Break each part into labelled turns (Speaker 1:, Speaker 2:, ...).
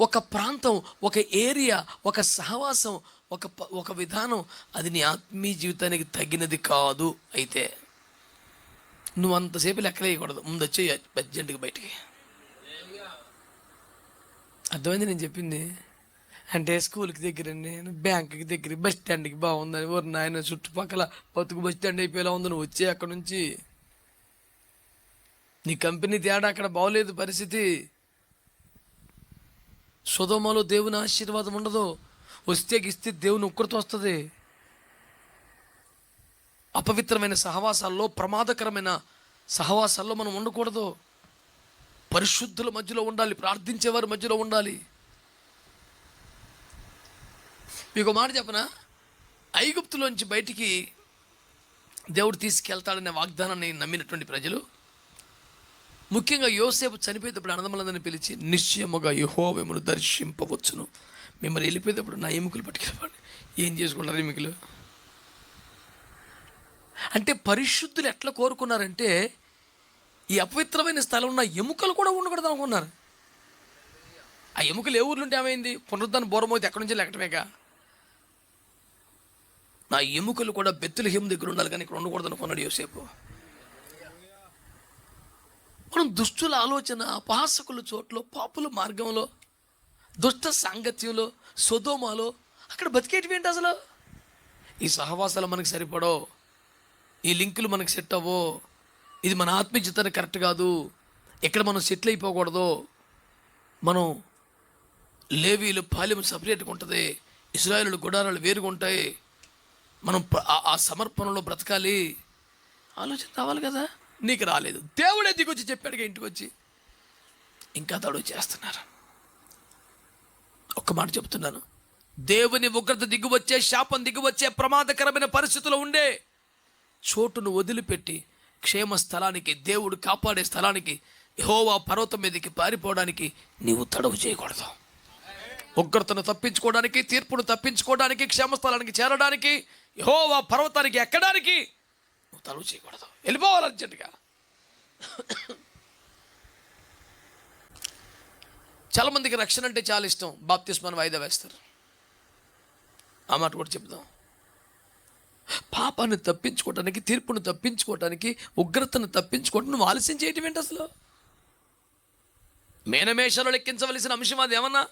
Speaker 1: ఒక ప్రాంతం ఒక ఏరియా ఒక సహవాసం ఒక ప- ఒక విధానం అది నీ ఆత్మీయ జీవితానికి తగినది కాదు అయితే. నువ్వు అంతసేపు లెక్కలేయకూడదు ముందు వచ్చే అర్జెంటుగా బయటికి. అర్థమైంది నేను చెప్పింది? అంటే స్కూల్కి దగ్గర నేను బ్యాంకుకి దగ్గర బస్ స్టాండ్కి బాగుందని. ఓరు నాయన చుట్టుపక్కల బతుకు బస్ స్టాండ్ అయిపోయేలా ఉందని వచ్చే అక్కడ నుంచి. నీ కంపెనీ తేడా అక్కడ బాగోలేదు పరిస్థితి. సుధమలో దేవుని ఆశీర్వాదం ఉండదు వస్తే గిస్తే దేవుని ఉక్కడితో వస్తుంది. అపవిత్రమైన సహవాసాల్లో ప్రమాదకరమైన సహవాసాల్లో మనం ఉండకూడదు. పరిశుద్ధుల మధ్యలో ఉండాలి ప్రార్థించేవారి మధ్యలో ఉండాలి. మీకు మాట చెప్పనా? ఐగుప్తులోంచి బయటికి దేవుడు తీసుకెళ్తాడనే వాగ్దానాన్ని నమ్మినటువంటి ప్రజలు ముఖ్యంగా యోసేపు చనిపోయేటప్పుడు అన్నదమ్ములందరిని పిలిచి నిశ్చయముగా యహోవేమును దర్శింపవచ్చును. మిమ్మల్ని వెళ్ళిపోయేటప్పుడు నా ఎముకలు పట్టుకెళ్ళిపోండి. ఏం చేసుకుంటారు ఎముకలు? అంటే పరిశుద్ధులు ఎట్లా కోరుకున్నారంటే ఈ అపవిత్రమైన స్థలం ఉన్న ఎముకలు కూడా ఉండకూడదు అనుకున్నారు. ఆ ఎముకలు ఏ ఊర్లుంటే ఉంటే ఏమైంది? పునరుద్ధాన బోరమోతే ఎక్కడి నుంచి లెక్కటమేగా నా ఎముకలు కూడా బెత్తుల బెత్తులహేమ దగ్గర ఉండాలి కానీ ఇక్కడ ఉండకూడదు అనుకున్నాడు యోసేపు. మనం దుష్టుల ఆలోచన అపహాసకుల చోట్ల పాపుల మార్గంలో దుష్ట సాంగత్యంలో సొదోమాలో అక్కడ బతికేటివి ఏంటి అసలు? ఈ సహవాసాలు మనకి సరిపడో? ఈ లింకులు మనకు సెట్ అవ్వో? ఇది మన ఆత్మీయతనికి కరెక్ట్ కాదు. ఎక్కడ మనం సెటిల్ అయిపోకూడదు? మనం లేవీలు పాలెం సపరేట్గా ఉంటుంది. ఇస్రాయలు గుడారాలు వేరుగా ఉంటాయి. మనం ఆ- ఆ సమర్పణలో బ్రతకాలి. ఆలోచన రావాలి కదా. నీకు రాలేదు. దేవుడే దిగొచ్చి చెప్పాడుగా ఇంటికి వచ్చి ఇంకా తడు చేస్తున్నారు. ఒక్క మాట చెప్తున్నాను. దేవుని ఉగ్రత దిగువచ్చే శాపం దిగువచ్చే ప్రమాదకరమైన పరిస్థితులు ఉండే చోటును వదిలిపెట్టి క్షేమ స్థలానికి దేవుడు కాపాడే స్థలానికి యెహోవా పర్వతం మీదకి పారిపోవడానికి నీవు తడవు చేయకూడదు. ఉగ్రతను తప్పించుకోవడానికి తీర్పును తప్పించుకోవడానికి క్షేమస్థలానికి చేరడానికి యహోవా పర్వతానికి ఎక్కడానికి నువ్వు తలువు చేయకూడదు. వెళ్ళిపోవాలి అర్జెంటుగా. చాలా మందికి రక్షణ అంటే చాలా ఇష్టం. బాప్తిస్మాన్ వాయిదా వేస్తారు. ఆ మాట కూడా చెప్దాం. పాపాన్ని తప్పించుకోవటానికి తీర్పును తప్పించుకోవటానికి ఉగ్రతను తప్పించుకోవటం నువ్వు ఆలస్యం చేయటం ఏంటి అసలు? మేనమేషాలు లెక్కించవలసిన అంశం అది ఏమన్నా?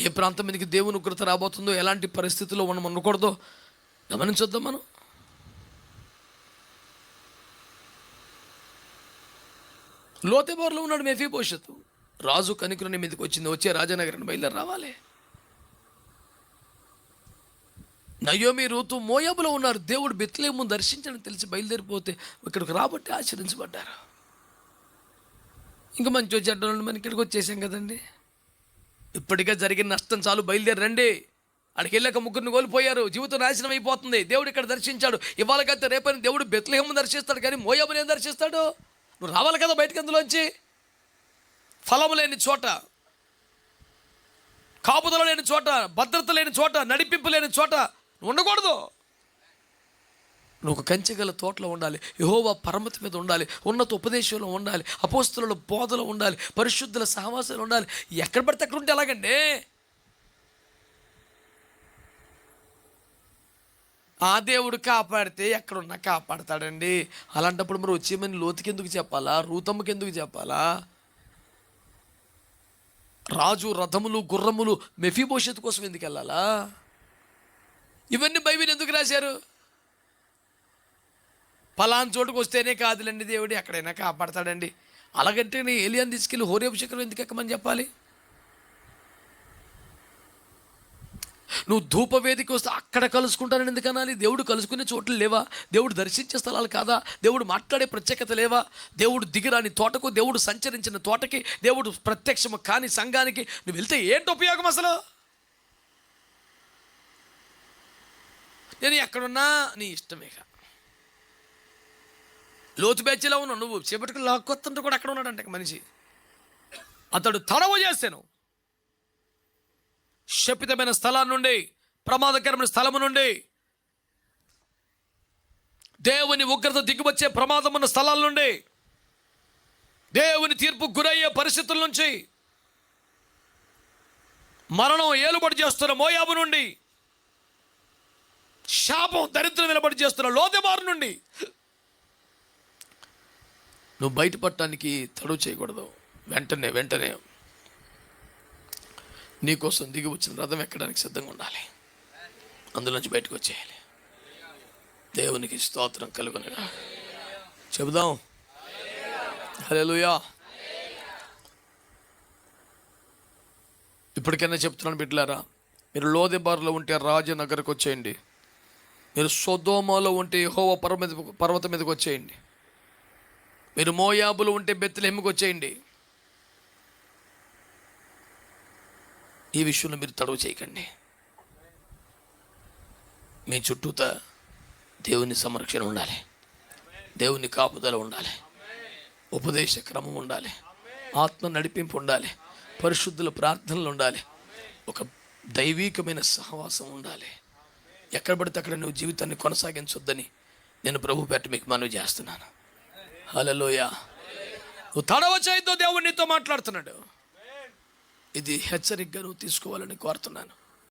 Speaker 1: ఏ ప్రాంతం మీదకి దేవుని ఉగ్రత రాబోతుందో ఎలాంటి పరిస్థితుల్లో మనం ఉండకూడదో గమనించొద్దాం మనం. లోతెబోర్లో ఉన్నాడు మెఫీ భవిష్యత్తు రాజు కనికుని మీదకి వచ్చింది వచ్చే రాజనగరాన్ని బయలుదేరి రావాలి. నయోమి రూతు మోయాబులో ఉన్నారు. దేవుడు బెత్లేము దర్శించని తెలిసి బయలుదేరిపోతే ఇక్కడికి రాబట్టి ఆచరించబడ్డారు ఇంకా మంచి చెడ్డ మనం ఇక్కడికి వచ్చేసాం కదండి. ఇప్పటికే జరిగిన నష్టం చాలు బయలుదేరండి అక్కడికి వెళ్ళాక ముగ్గురిని కోల్పోయారు. జీవితం నాశనం అయిపోతుంది. దేవుడు ఇక్కడ దర్శించాడు. ఇవాళ రేపని దేవుడు బెత్లహేమ దర్శిస్తాడు కానీ మోయాబుని ఏం దర్శిస్తాడు? నువ్వు రావాలి కదా బయటకు అందులోంచి? ఫలము లేని చోట కాపుదల లేని చోట భద్రత లేని చోట నడిపింపు లేని చోట నువ్వు ఉండకూడదు. నువ్వు కంచెగల తోటలో ఉండాలి. యహోవా పరమతి మీద ఉండాలి. ఉన్నత ఉపదేశంలో ఉండాలి. అపోస్తుల బోధలో ఉండాలి. పరిశుద్ధుల సహవాసాలు ఉండాలి. ఎక్కడ పడితే అక్కడ ఉంటే ఎలాగండి? ఆ దేవుడు కాపాడితే ఎక్కడున్నా కాపాడతాడండి. అలాంటప్పుడు మరి వచ్చేమని లోతుకి ఎందుకు చెప్పాలా? రూతమ్మకి ఎందుకు చెప్పాలా? రాజు రథములు గుర్రములు మెఫీభవిష్యత్తు కోసం ఎందుకు వెళ్ళాలా? ఇవన్నీ బైబిల్ ఎందుకు రాశారు? ఫలాన్ చోటుకు వస్తేనే కాదులేండి దేవుడు ఎక్కడైనా కాపాడతాడండి. అలాగంటే నేను ఏలియాని తీసుకెళ్ళి హోరేపు శిఖరం ఎందుకు ఎక్కమని చెప్పాలి? నువ్వు ధూపవేదికి వస్తే అక్కడ కలుసుకుంటానని ఎందుకనాలి దేవుడు కలుసుకునే చోట్లు లేవా? దేవుడు దర్శించే స్థలాలు కాదా? దేవుడు మాట్లాడే ప్రత్యేకత లేవా? దేవుడు దిగిరాని తోటకు దేవుడు సంచరించిన తోటకి దేవుడు ప్రత్యక్షము కాని సంఘానికి నువ్వు వెళ్తే ఏంటి ఉపయోగం అసలు? నేను ఎక్కడున్నా నీ ఇష్టమేగా. లోతు బ్యాచ్లో ఉన్నావు నువ్వు. చేపట్టుకు లాక్కొస్తుంటే కూడా అక్కడ ఉన్నాడంట మనిషి. అతడు తడవు చేశాను. శపితమైన స్థలాన్ని నుండి ప్రమాదకరమైన స్థలము నుండి దేవుని ఉగ్రత దిగువచ్చే ప్రమాదం ఉన్న స్థలాల నుండి దేవుని తీర్పు గురయ్యే పరిస్థితుల నుంచి మరణం ఏలుబడి చేస్తున్న మోయాబు నుండి శాపం దరిద్రం నిలబడి చేస్తున్న లోదెబారు నుండి నువ్వు బయటపడటానికి తడువు చేయకూడదు. వెంటనే వెంటనే నీకోసం దిగి వచ్చిన రథం ఎక్కడానికి సిద్ధంగా ఉండాలి. అందులోంచి బయటకు వచ్చేయాలి. దేవునికి స్తోత్రం కలుగుని చెబుదాం. హలోయా ఇప్పటికైనా చెప్తున్నాను బిడ్డలారా మీరు లోదెబార్లో ఉంటే రాజనగర్కి వచ్చేయండి మీరు సొదోమలో ఉంటే యహోవ పర్వత పర్వతం మీదకి వచ్చేయండి మీరు మోయాబులు ఉంటే బెత్తలేమికి వచ్చేయండి. ఈ విషయంలో మీరు తడవ చేయకండి. మీ చుట్టూత దేవుని సంరక్షణ ఉండాలి. దేవుని కాపుదల ఉండాలి. ఉపదేశ క్రమం ఉండాలి. ఆత్మ నడిపింపు ఉండాలి. పరిశుద్ధుల ప్రార్థనలు ఉండాలి. ఒక దైవీకమైన సహవాసం ఉండాలి. ఎక్కడ పడితే అక్కడ నువ్వు జీవితాన్ని కొనసాగించొద్దని నేను ప్రభు పెట్టి మీకు మనవి చేస్తున్నాను. హలలోయ నువ్వు తడవ చేయొద్దు దేవుడు నీతో మాట్లాడుతున్నాడు. ఇది హెచ్చరికగా నువ్వు తీసుకోవాలని కోరుతున్నాను.